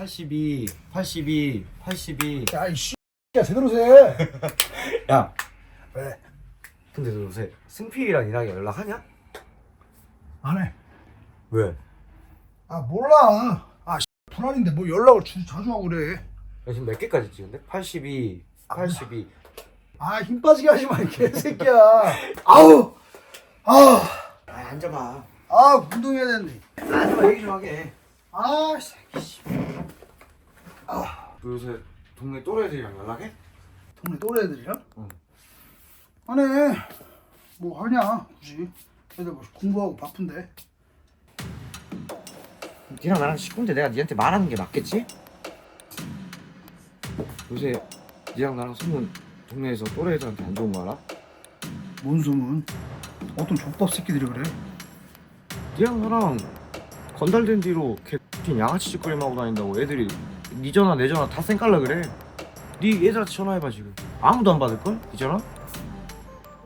82, 82, 82. 야, 이 씨. 야, 제대로 세. 야, 왜? 근데 너 요새 승필이랑 이랑이 연락하냐? 안 해. 왜? 아, 몰라. 아, 씨, 불안인데 뭐 연락을 주, 자주 하고 그래. 야, 지금 몇 개까지 찍은데? 82, 82. 아, 힘 빠지게 하지 마, 이 개새끼야. 아우! 아, 아, 앉아봐. 아, 운동해야 되는데. 앉아봐, 얘기 좀 하게. 아, 이 새끼, 씨. 너 요새 동네 또래들이랑 연락해? 동네 또래 애들이랑? 응. 안 해. 뭐 하냐, 굳이. 애들 뭐 공부하고 바쁜데. 니랑 나랑 식구인데 내가 니한테 말하는 게 맞겠지? 요새 니랑 나랑 소문 동네에서 또래 애들한테 안 좋은 거 알아? 뭔 소문? 어떤 족밥 새끼들이 그래? 니랑 나랑 건달된 뒤로 개인 양아치 짓거리만 하고 다닌다고 애들이 니 전화 내 전화 다 쌩깔라 그래 니 애들한테 전화해봐 지금 아무도 안 받을걸? 니 전화?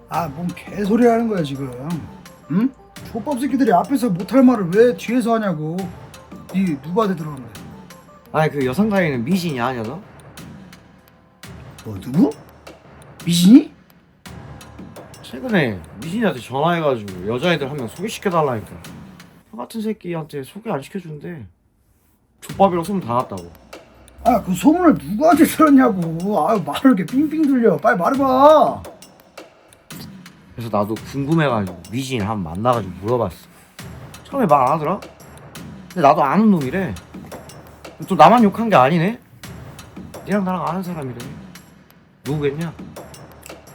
아, 뭔 개소리 하는 거야, 지금. 응? 족밥 새끼들이 앞에서 못할 말을 왜 뒤에서 하냐고. 니 누구한테 들어간 거야? 아니 그 여성 다니는 미신이 아니야 너? 뭐, 누구? 미진이? 최근에 미신이한테 전화해가지고 여자애들 한 명 소개시켜달라니까 저 같은 새끼한테 소개 안 시켜준대 족밥이라고 소문 다 났다고 아, 그 소문을 누구한테 들었냐고. 아유, 말을 이렇게 삥삥 들려. 빨리 말해봐. 그래서 나도 궁금해가지고 미진 한번 만나가지고 물어봤어 처음에 말 안 하더라? 근데 나도 아는 놈이래 또 나만 욕한 게 아니네 니랑 나랑 아는 사람이래 누구겠냐?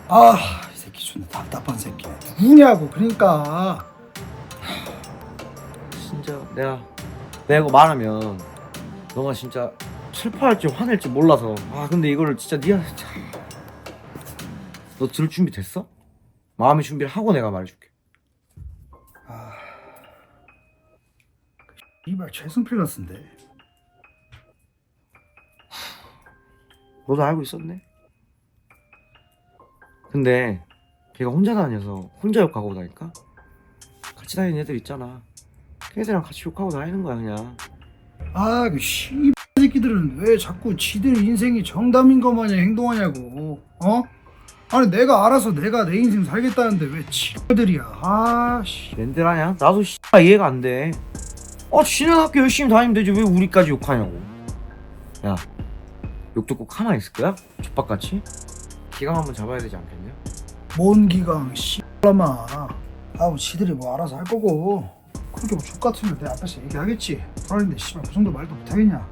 아, 이 새끼 존나 답답한 새끼. 누구냐고, 그러니까. 진짜 내가 내가 이거 말하면 너가 진짜 슬퍼할지 화낼지 몰라서. 아 근데 이거를 진짜 니한테 참... 너 들을 준비 됐어? 마음의 준비를 하고 내가 말해줄게. 이발 최승필 같은데. 너도 알고 있었네? 근데 걔가 혼자 다녀서 혼자 욕하고 다니까? 같이 다니는 애들 있잖아. 걔들이랑 같이 욕하고 다니는 거야 그냥. 아, 그 씨, 새끼들은 왜 자꾸 지들 인생이 정답인 것 마냥 행동하냐고. 어? 아니, 내가 알아서 내가 내 인생 살겠다는데 왜 지들이야. 아, 씨. 낸들 하냐? 나도 씨발 이해가 안 돼 어 지는 학교 열심히 다니면 되지 왜 우리까지 욕하냐고 야 욕 듣고 가만히 있을 거야? 족박같이? 기강 한번 잡아야 되지 않겠냐? 뭔 기강, 씨발마. 아우, 지들이 뭐 알아서 할 거고. 그렇게 뭐 족같으면 내 앞에서 얘기하겠지. 불안인데, 씨발, 그 정도 말도 못하겠냐.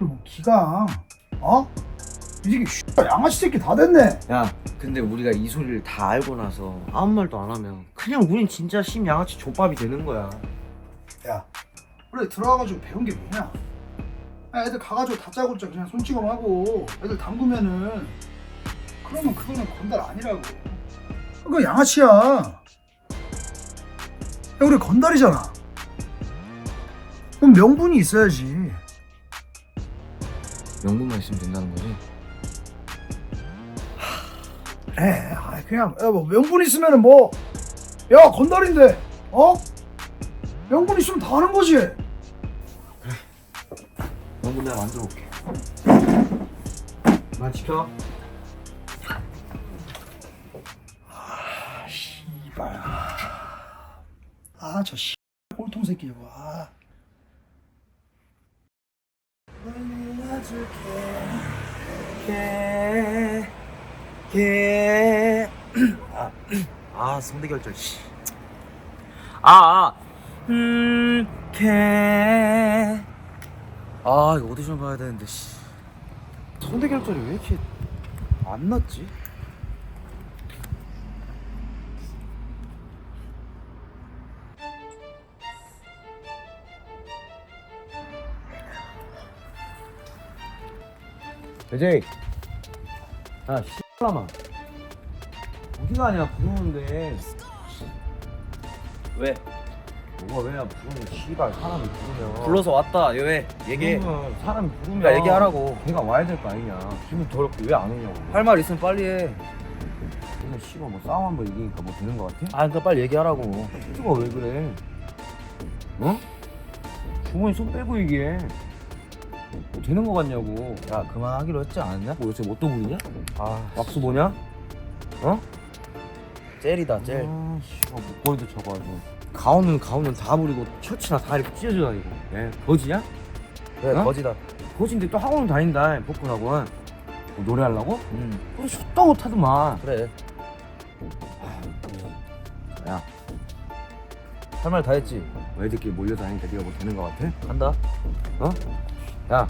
야, 그리고 뭐 기강, 어? 이 새끼 씨발 양아치 새끼 다 됐네. 야 근데 우리가 이 소리를 다 알고 나서 아무 말도 안 하면 그냥 우린 진짜 심양아치 족밥이 되는 거야 야, 그래 들어와가지고 배운 게 뭐냐? 아, 애들 가가지고 다짜고짜 그냥 손찌검하고 애들 담그면은 그러면 그거는 건달 아니라고. 그거 양아치야. 야, 우리 건달이잖아. 그럼 명분이 있어야지. 명분만 있으면 된다는 거지? 그래, 아, 그냥 야, 뭐 명분 있으면은 뭐, 야 건달인데, 어? 명분 있으면 다 하는 거지. 명분 내가 만들어 올게 만 지켜 이발. 아, 저 씨. 꼴통 새끼 저거. 아. 개, 개. 아, 아 성대결절 씨. 아, 아, 음, 개. 아 이거 오디션 봐야 되는데 씨. 성대결절이 왜 이렇게 안 났지? 배제이 야 씨발라마 어디가 아니야 부르는데 왜? 뭐가 왜야 부르면 씨발 사람이 부르면 불러서 왔다. 얘 왜? 얘기해. 부르면 사람이 부르면 그러니까 얘기하라고. 걔가 와야 될 거 아니냐 기분 더럽게 왜 안 오냐고 할 말 있으면 빨리 해. 근데 씨발 뭐 싸움 한번 이기니까 뭐 되는 거 같아? 아, 그러니까 빨리 얘기하라고. 수가 왜 그래 어? 주머니 손 빼고 얘기해 뭐 되는 거 같냐고 야 그만하기로 했지 않았냐? 뭐 요새 뭣도 부리냐? 아 왁스 뭐냐? 젤이다 젤 아 씨발 목걸이도 저거 아주 가운은 가운은 다 부리고 셔츠나 다 이렇게 찢어져 다니고 예 거지냐? 그래 어? 거지다 거진데 또 학원 다닌다 복근 학원 뭐 노래하려고? 음 우리 셔도 못하더만 그래 야 할 말 다 했지 애들끼리 몰려다니니까 네가 뭐 되는 거 같아? 간다 어? 야,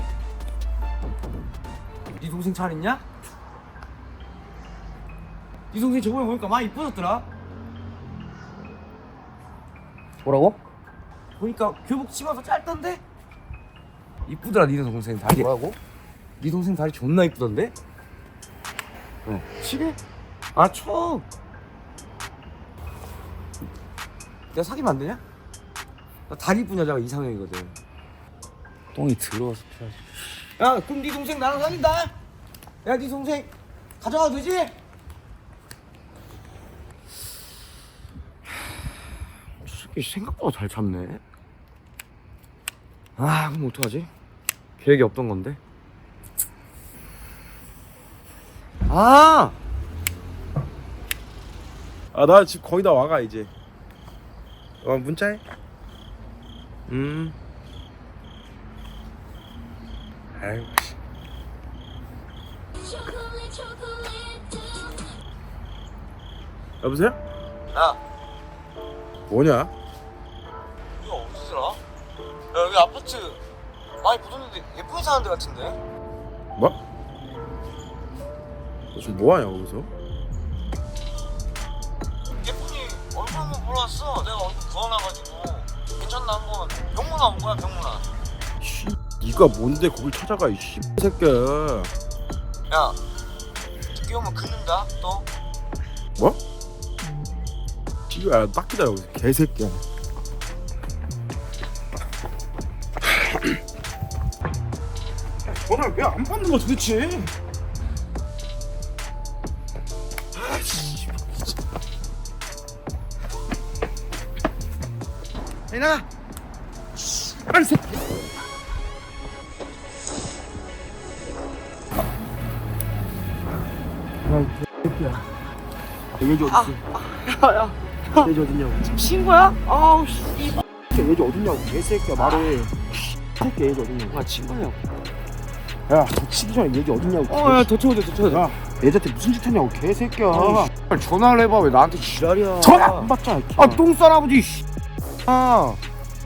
네 동생 잘 있냐? 네 동생 저번에 보니까 많이 이뻐졌더라. 뭐라고? 보니까 교복 치마도 짧던데? 이쁘더라 네 동생 다리. 뭐라고? 네 동생 다리 존나 이쁘던데? 어. 치게? 아 쳐. 내가 사귀면 안 되냐? 나 다리 이쁜 여자가 이상형이거든. 똥이 들어와서 피하지 야, 그럼 네 동생 나랑 사귄다. 야, 네 동생 가져가도 되지? 새끼 생각보다 잘 참네. 아, 그럼 어떡하지? 계획이 없던 건데. 아, 아 나 지금 거의 다 와가 이제 어 문자해 음 아이고. 여보세요? 야, 뭐냐? 이거 어디더라? 야, 여기 아파트 많이 붙었는데 예쁘게 사는 데 같은데? 뭐? 너 지금 뭐하냐 거기서? 예쁜이 얼굴 한번 보러 왔어. 내가 얼굴 부어놔가지고 괜찮나 한번 병문안 온 거야 병문안. 씨 니가 뭔데 거길 찾아가 이 씨 새끼야. 야, 늦게 오면 긋는다 또. 뭐? 씨야 딱 기다려 개새끼야. 전화를 왜 안 받는 거야 도대체? 내나 아니 새끼 얘기 어딨어 야야 얘기 어딨냐고 친구야? 아우 씨. 얘기 어딨냐고 개새끼야 말해 새끼 얘기 어딨냐고 아 친구야. 야저 치기 전에 얘기 어딨냐고 어야 더 돼, 더 돼. 야 애들한테 무슨 짓 했냐고 개새끼야 아니, 전화를 해봐 왜 나한테 지랄이야? 전화 안 받잖아 이아 똥싼 아버지. 씨. 아.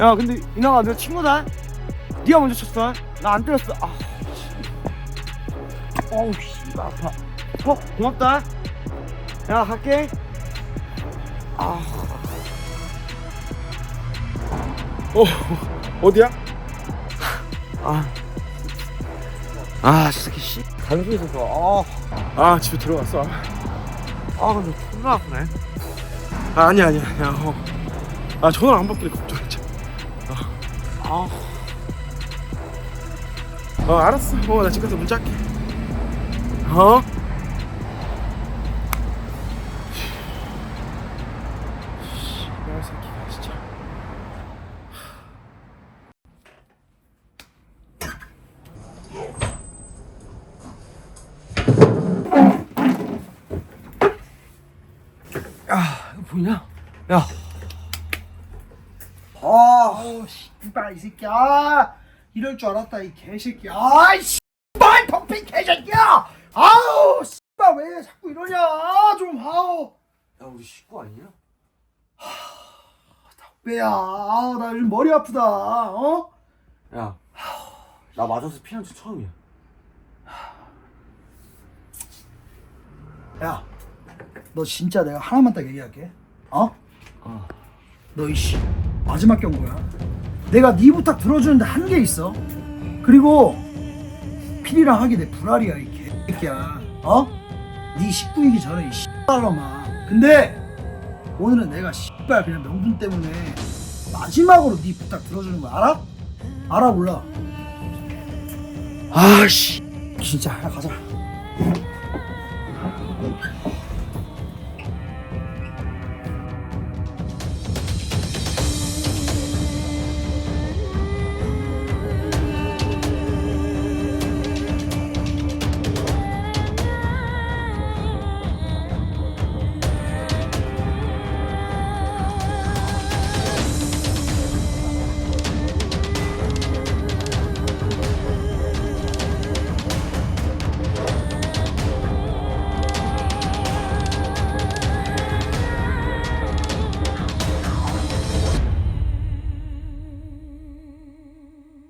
야 근데 이나가 내 친구다. 네가 먼저 쳤어. 나 안 때렸어. 아. 어우 씨 아파. 어 고맙다. 야 갈게. 아. 어디야? 아. 아, 새끼 씨. 단소리 있어서. 아 집에 들어갔어 아, 아, 아 근데 존나 아프네. 아 아니야 아니야 아니야 어. 아 전화를 안 받길래 걱정했지 아. 어 알았어 어나 집 가서 문자 할게 어? 씨발 새끼가 진짜 보이냐? 야. 아, 씨발 이 새끼야. 아, 이럴 줄 알았다 이 개새끼야. 아이 씨발 펑핑 개새끼야. 아우 씨발 왜 자꾸 이러냐. 좀 아우. 야, 우리 식구 아니냐? 왜야? 아우 나 요즘 머리 아프다. 어? 야. 나 맞아서 피난 지 처음이야. 야, 너 진짜 내가 하나만 딱 얘기할게. 어? 어. 너 이씨 마지막 경고야. 내가 네 부탁 들어주는데 한게 있어. 그리고 필이랑 하기 내 불알이야 이 개새끼야. 어? 네 식구이기 전에 이 씨발놈아. 근데 오늘은 내가 씨발 그냥 명분 때문에 마지막으로 네 부탁 들어주는 거 알아? 알아 몰라? 아씨 진짜 야, 가자.